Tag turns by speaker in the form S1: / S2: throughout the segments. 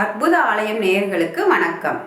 S1: அற்புத ஆலயம் நேயர்களுக்கு வணக்கம்.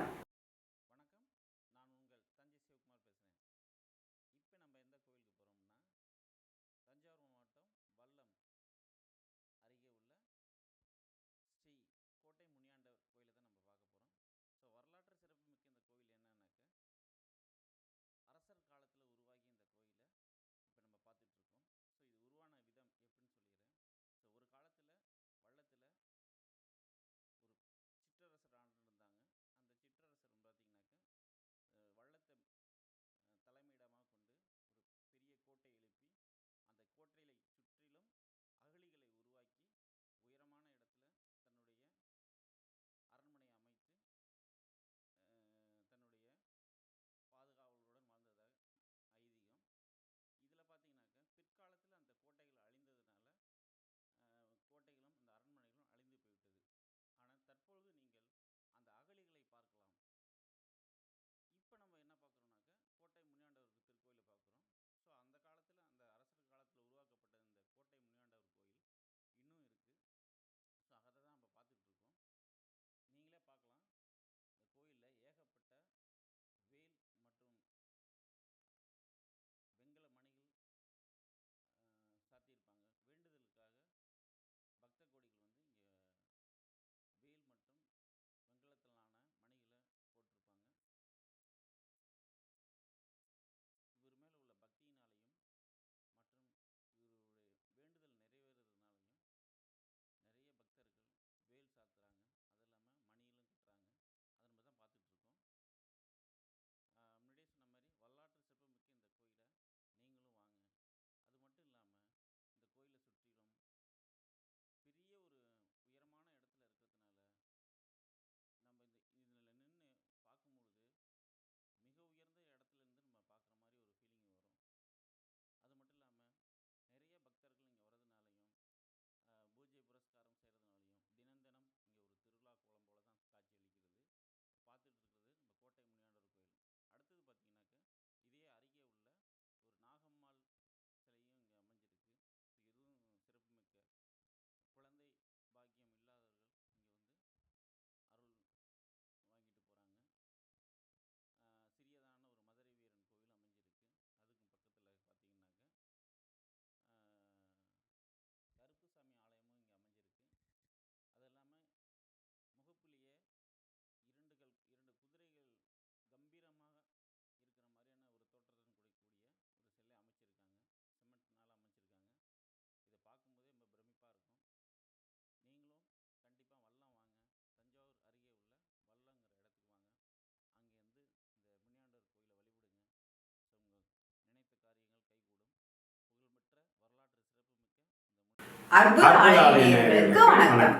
S1: வணக்கம்.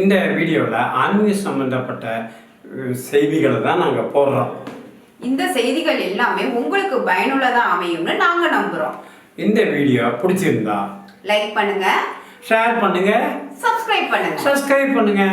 S2: இந்த வீடியோவில் ஆன்மீக சம்பந்தப்பட்ட செய்திகளை தான் நாங்கள் போடுறோம்.
S1: இந்த செய்திகள் எல்லாமே உங்களுக்கு பயனுள்ளதா அமையும்னு நாங்க நம்புறோம்.
S2: இந்த வீடியோ பிடிச்சிருந்தா
S1: லைக் பண்ணுங்க.
S2: ஷேர் பண்ணுங்க.
S1: சப்ஸ்கிரைப் பண்ணுங்க.
S2: சப்ஸ்கிரைப் பண்ணுங்க.